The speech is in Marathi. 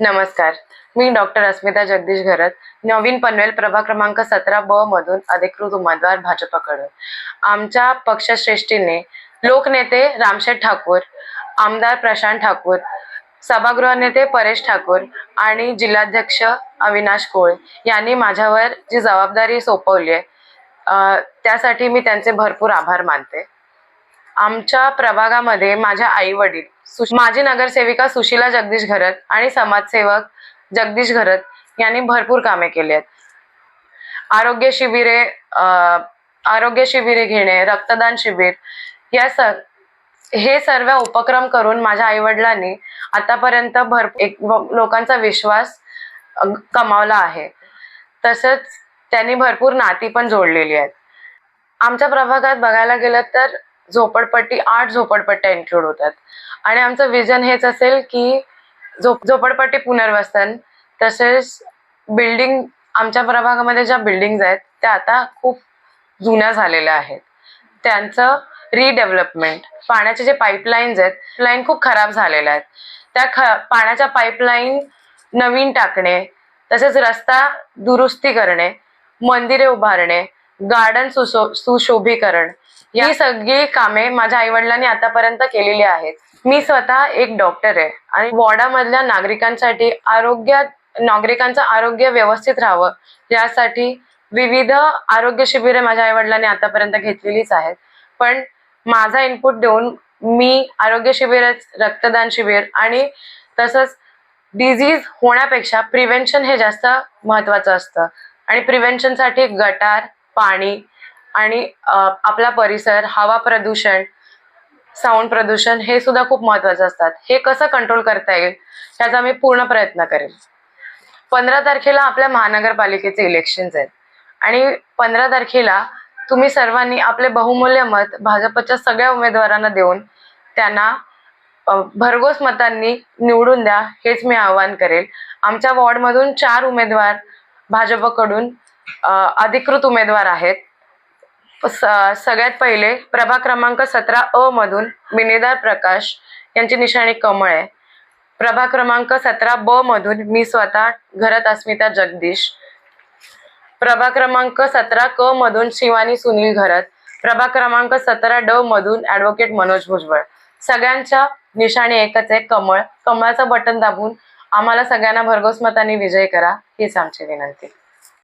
नमस्कार. मी डॉक्टर अस्मिता जगदीश घरत नवीन पनवेल प्रभाग क्रमांक सतरा ब मधून अधिकृत उमेदवार भाजपकडून. आमच्या पक्षश्रेष्ठीने लोकनेते रामशेठ ठाकूर आमदार प्रशांत ठाकूर सभागृह नेते परेश ठाकूर आणि जिल्हाध्यक्ष अविनाश कोळ यांनी माझ्यावर जी जबाबदारी सोपवली आहे त्यासाठी मी त्यांचे भरपूर आभार मानते. आमच्या प्रभागामध्ये माझ्या आई वडील माजी नगरसेविका सुशीला जगदीश घरत आणि समाजसेवक जगदीश घरत यांनी भरपूर कामे केली आहेत. आरोग्य शिबिरे आरोग्य शिबिरे घेणे रक्तदान शिबिर या सर हे सर्व उपक्रम करून माझ्या आई वडिलांनी आतापर्यंत भर एक लोकांचा विश्वास कमावला आहे. तसंच त्यांनी भरपूर नाती पण जोडलेली आहेत. आमच्या प्रभागात बघायला गेलं तर झोपडपट्टी आठ झोपडपट्ट्या इन्क्लूड होतात. आणि आमचं विजन हेच असेल की झोप झोपडपट्टी पुनर्वसन तसेच बिल्डिंग आमच्या प्रभागामध्ये ज्या बिल्डिंग्ज आहेत त्या आता खूप जुन्या झालेल्या आहेत. त्यांचं रिडेव्हलपमेंट पाण्याचे जे पाईपलाईन्स आहेत लाईन खूप खराब झालेल्या आहेत. त्या ख पाण्याच्या पाईपलाईन नवीन टाकणे तसेच रस्ता दुरुस्ती करणे मंदिरे उभारणे गार्डन सुशो सुशोभीकरण ही सगळी कामे माझ्या आईवडिलांनी आतापर्यंत केलेली आहेत. मी स्वतः एक डॉक्टर आहे आणि वॉर्डामधल्या नागरिकांसाठी आरोग्य नागरिकांचं आरोग्य व्यवस्थित राहावं यासाठी विविध आरोग्य शिबिरे माझ्या आईवडिलांनी आतापर्यंत घेतलेलीच आहेत. पण माझा इनपुट देऊन मी आरोग्य शिबिर रक्तदान शिबिर आणि तसंच डिझीज होण्यापेक्षा प्रिव्हेन्शन हे जास्त महत्वाचं असतं. आणि प्रिव्हेन्शनसाठी गटार पाणी आणि आपला परिसर हवा प्रदूषण साऊंड प्रदूषण हे सुद्धा खूप महत्वाचं असतात. हे कसं कंट्रोल करता येईल त्याचा मी पूर्ण प्रयत्न करेन. पंधरा तारखेला आपल्या महानगरपालिकेचे इलेक्शन्स आहेत. आणि पंधरा तारखेला तुम्ही सर्वांनी आपले बहुमूल्य मत भाजपच्या सगळ्या उमेदवारांना देऊन त्यांना भरघोस मतांनी निवडून द्या हेच मी आवाहन करेल. आमच्या वॉर्डमधून चार उमेदवार भाजपकडून अधिकृत उमेदवार आहेत. सगळ्यात पहिले प्रभाग क्रमांक सतरा अ मधून मिनेदार प्रकाश यांची निशाणी कमळ आहे. प्रभाग क्रमांक सतरा ब मधून मी स्वतः घरात अस्मिता जगदीश. प्रभाग क्रमांक सतरा क मधून शिवानी सुनील घरत. प्रभाग क्रमांक सतरा ड मधून ऍडव्होकेट मनोज भुजबळ. सगळ्यांच्या निशाणी एकच आहे कमळ. कमळाचं बटन दाबून आम्हाला सगळ्यांना भरघोस मताने विजय करा हीच आमची विनंती.